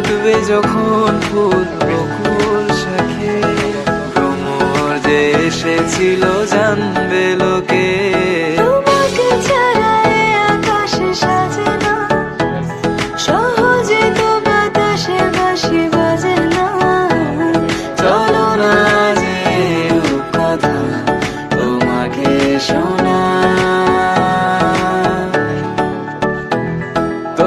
ফুটবে যখন ফুল প্রকুল শাখে। ভ্রমর যে এসেছিল জানবে লোক